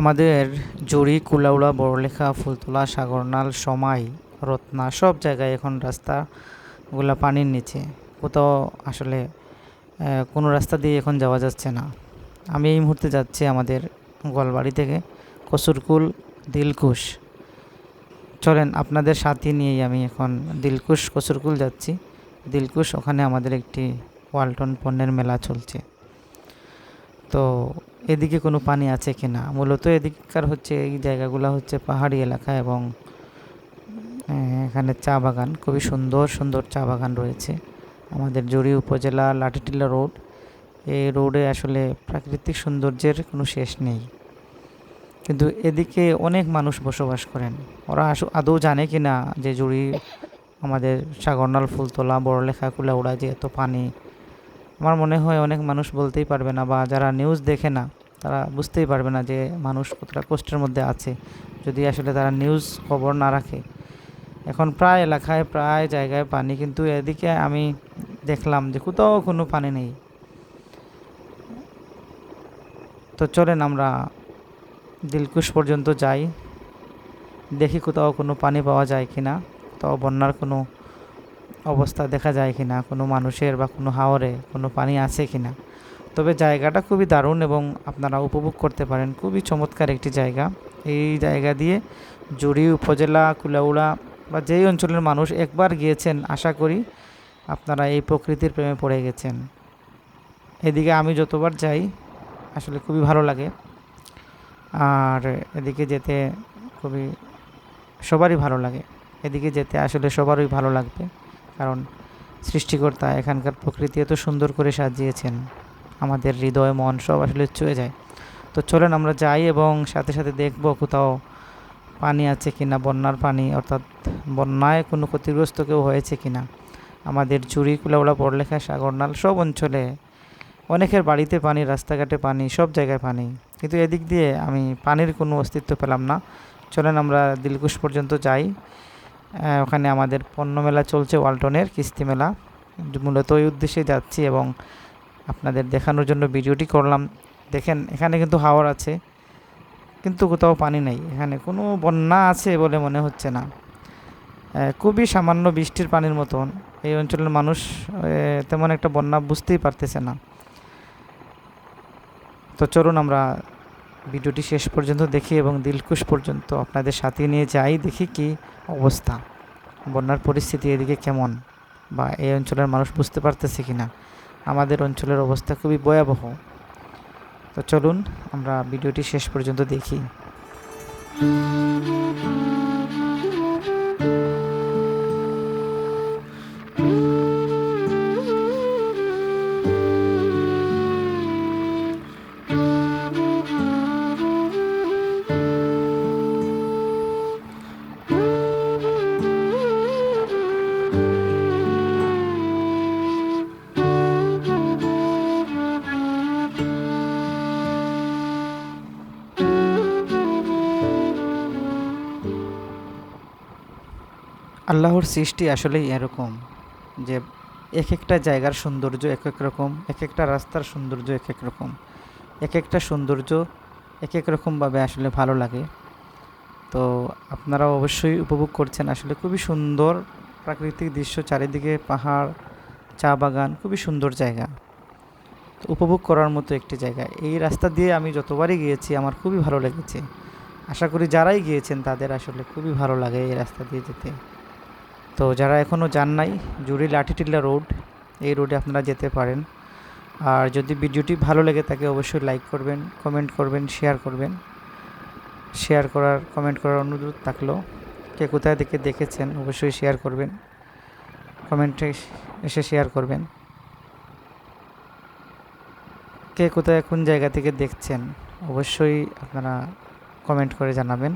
আমাদের জড়ি কুলাউড়া, বড়লেখা, ফুলতলা, সাগরনাল সমাই রত্না, সব জায়গায় এখন রাস্তাগুলা পানির নিচে। কোথাও আসলে কোনো রাস্তা দিয়ে এখন যাওয়া যাচ্ছে না। আমি এই মুহূর্তে যাচ্ছি আমাদের গোয়ালবাড়ি থেকে কসুরকুল, দিলকুশ। চলেন, আপনাদের সাথে নিয়েই আমি এখন দিলকুশ, কসুরকুল যাচ্ছি। দিলকুশ, ওখানে আমাদের একটি ওয়ালটন পণ্যের মেলা চলছে। তো এদিকে কোনো পানি আছে কি না মূলত এদিককার হচ্ছে এই জায়গাগুলো হচ্ছে পাহাড়ি এলাকা এবং এখানে চা বাগান, খুবই সুন্দর সুন্দর চা বাগান রয়েছে। আমাদের জড়ি উপজেলা লাঠিটিলা রোড। এই রোডে আসলে প্রাকৃতিক সৌন্দর্যের কোনো শেষ নেই। কিন্তু এদিকে অনেক মানুষ বসবাস করেন। ওরা আস- আদৌ জানে কি না যে জুড়ি আমাদের সাগরনাল ফুলতলা, বড়লেখা, কুলাউড়া যে এত পানি আমার মনে হয় অনেক মানুষ বলতেই পারবে না বা যারা নিউজ দেখে না, তারা বুঝতেই পারবে না যে মানুষ কতটা কষ্টের মধ্যে আছে। যদি আসলে তারা নিউজ খবর না রাখে। এখন প্রায় এলাকায়, প্রায় জায়গায় পানি, কিন্তু এদিকে আমি দেখলাম যে কোথাও কোনো পানি নেই। তো চলেন আমরা দিলকুশ পর্যন্ত যাই। দেখি কোথাও কোনো পানি পাওয়া যায় কি না কোথাও বন্যার কোনো অবস্থা দেখা যায় কি না কোনো মানুষের বা কোনো হাওরে কোনো পানি আছে কি না তবে জায়গাটা খুবই দারুণ এবং আপনারা উপভোগ করতে পারেন। খুবই চমৎকার একটি জায়গা। এই জায়গা দিয়ে জুড়ি, উপজেলা, কুলাউড়া বা যেই অঞ্চলের মানুষ একবার গিয়েছেন, আশা করি আপনারা এই প্রকৃতির প্রেমে পড়ে গেছেন। এদিকে আমি যতবার যাই, আসলে খুবই ভালো লাগে। আর এদিকে যেতে খুবই, সবারই ভালো লাগে। এদিকে যেতে আসলে সবারই ভালো লাগবে। কারণ সৃষ্টিকর্তা এখানকার প্রকৃতি এত সুন্দর করে সাজিয়েছেন। আমাদের হৃদয়, মন সব আসলে ছুঁয়ে যায়। তো চলেন আমরা যাই এবং সাথে সাথে দেখব কোথাও পানি আছে কিনা, বন্যার পানি, অর্থাৎ বন্যায় কোনো ক্ষতিগ্রস্ত কেউ হয়েছে কিনা। আমাদের চুরি কুলাউলা পড়লেখা, সাগরনাল সব অঞ্চলে অনেকের বাড়িতে পানি, রাস্তাঘাটে পানি, সব জায়গায় পানি। কিন্তু এদিক দিয়ে আমি পানির কোনো অস্তিত্ব পেলাম না। চলেন আমরা দিলকুশ পর্যন্ত যাই। ওখানে আমাদের পণ্য মেলা চলছে, ওয়ালটনের কিস্তি মেলা। মূলত ওই উদ্দেশ্যে যাচ্ছি এবং আপনাদের দেখানোর জন্য ভিডিওটি করলাম। দেখেন, এখানে কিন্তু হাওর আছে, কিন্তু কোথাও পানি নেই। এখানে কোনো বন্যা আছে বলে মনে হচ্ছে না। খুবই সামান্য বৃষ্টির পানির মতন। এই অঞ্চলের মানুষ তেমন একটা বন্যা বুঝতেই পারতেছে না। তো চলুন আমরা ভিডিওটি শেষ পর্যন্ত দেখি এবং দিলকুশ পর্যন্ত আপনাদের সাথে নিয়ে যাই, দেখি কি অবস্থা? বন্যার পরিস্থিতি এদিকে কেমন? বা এই অঞ্চলের মানুষ বুঝতে পারতেছে কি না আমাদের অঞ্চলের অবস্থা খুবই ভয়াবহ। তো চলুন, আমরা ভিডিওটি শেষ পর্যন্ত দেখি। আল্লাহর সৃষ্টি আসলেই এরকম যে এক একটা জায়গার সৌন্দর্য এক এক রকম, এক একটা রাস্তার সৌন্দর্য এক এক রকম, এক একটা সৌন্দর্য এক এক রকমভাবে আসলে ভালো লাগে। তো আপনারা অবশ্যই উপভোগ করছেন আসলে খুবই সুন্দর প্রাকৃতিক দৃশ্য, চারিদিকে পাহাড়, চা বাগান, খুবই সুন্দর জায়গা। উপভোগ করার মতো একটি জায়গা। এই রাস্তা দিয়ে আমি যতবারই গিয়েছি আমার খুবই ভালো লেগেছে। আশা করি যারাই গিয়েছেন তাদের আসলে খুবই ভালো লাগে এই রাস্তা দিয়ে যেতে। তো যারা এখনও যান নাই, জুড়ি লাঠিটিল্লা রোড, এই রোডে আপনারা যেতে পারেন। আর যদি ভিডিওটি ভালো লেগে থাকে, অবশ্যই লাইক করবেন, কমেন্ট করবেন, শেয়ার করবেন। শেয়ার করার, কমেন্ট করার অনুরোধ থাকল কে কোথায় থেকে দেখেছেন, অবশ্যই শেয়ার করবেন। কমেন্টে এসে শেয়ার করবেন। কে কোথায়, কোন জায়গা থেকে দেখছেন, অবশ্যই আপনারা কমেন্ট করে জানাবেন।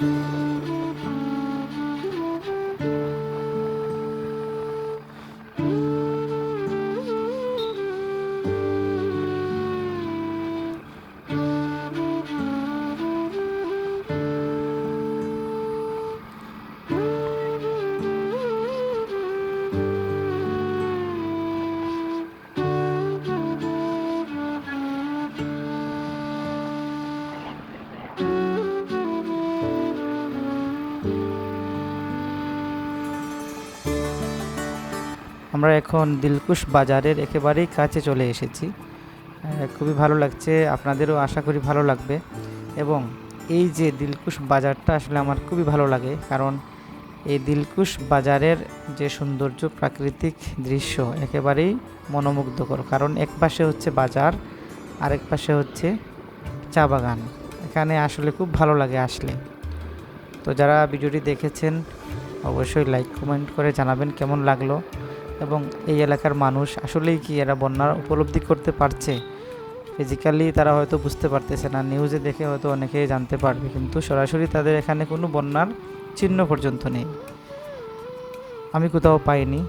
Música আমরা এখন দিলকুশ বাজারের একেবারেই কাছে চলে এসেছি। খুবই ভালো লাগছে, আপনাদেরও আশা করি ভালো লাগবে। এবং এই যে দিলকুশ বাজারটা আসলে আমার খুবই ভালো লাগে, কারণ এই দিলকুশ বাজারের যে সৌন্দর্য, প্রাকৃতিক দৃশ্য একেবারেই মনোমুগ্ধকর। কারণ এক পাশে হচ্ছে বাজার, আরেক পাশে হচ্ছে চা বাগান। এখানে আসলে খুব ভালো লাগে আসলে। তো যারা ভিডিওটি দেখেছেন, অবশ্যই লাইক, কমেন্ট করে জানাবেন কেমন লাগল। এবং এই এলাকার মানুষ আসলেই কি এরা বন্যার উপলব্ধি করতে পারছে? ফিজিক্যালি তারা হয়তো বুঝতে পারতেছে না নিউজে দেখে হয়তো অনেকেই জানতে পারবে, কিন্তু সরাসরি তাদের এখানে কোনো বন্যার চিহ্ন পর্যন্ত নেই। আমি কোথাও পাইনি।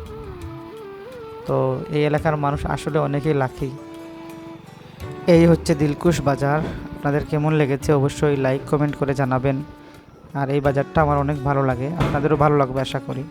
তো এই এলাকার মানুষ আসলে অনেকেই লাকি এই হচ্ছে দিলকুশ বাজার। আপনাদের কেমন লেগেছে অবশ্যই লাইক কমেন্ট করে জানাবেন। আর এই বাজারটা আমার অনেক ভালো লাগে। আপনাদেরও ভালো লাগবে, আশা করি।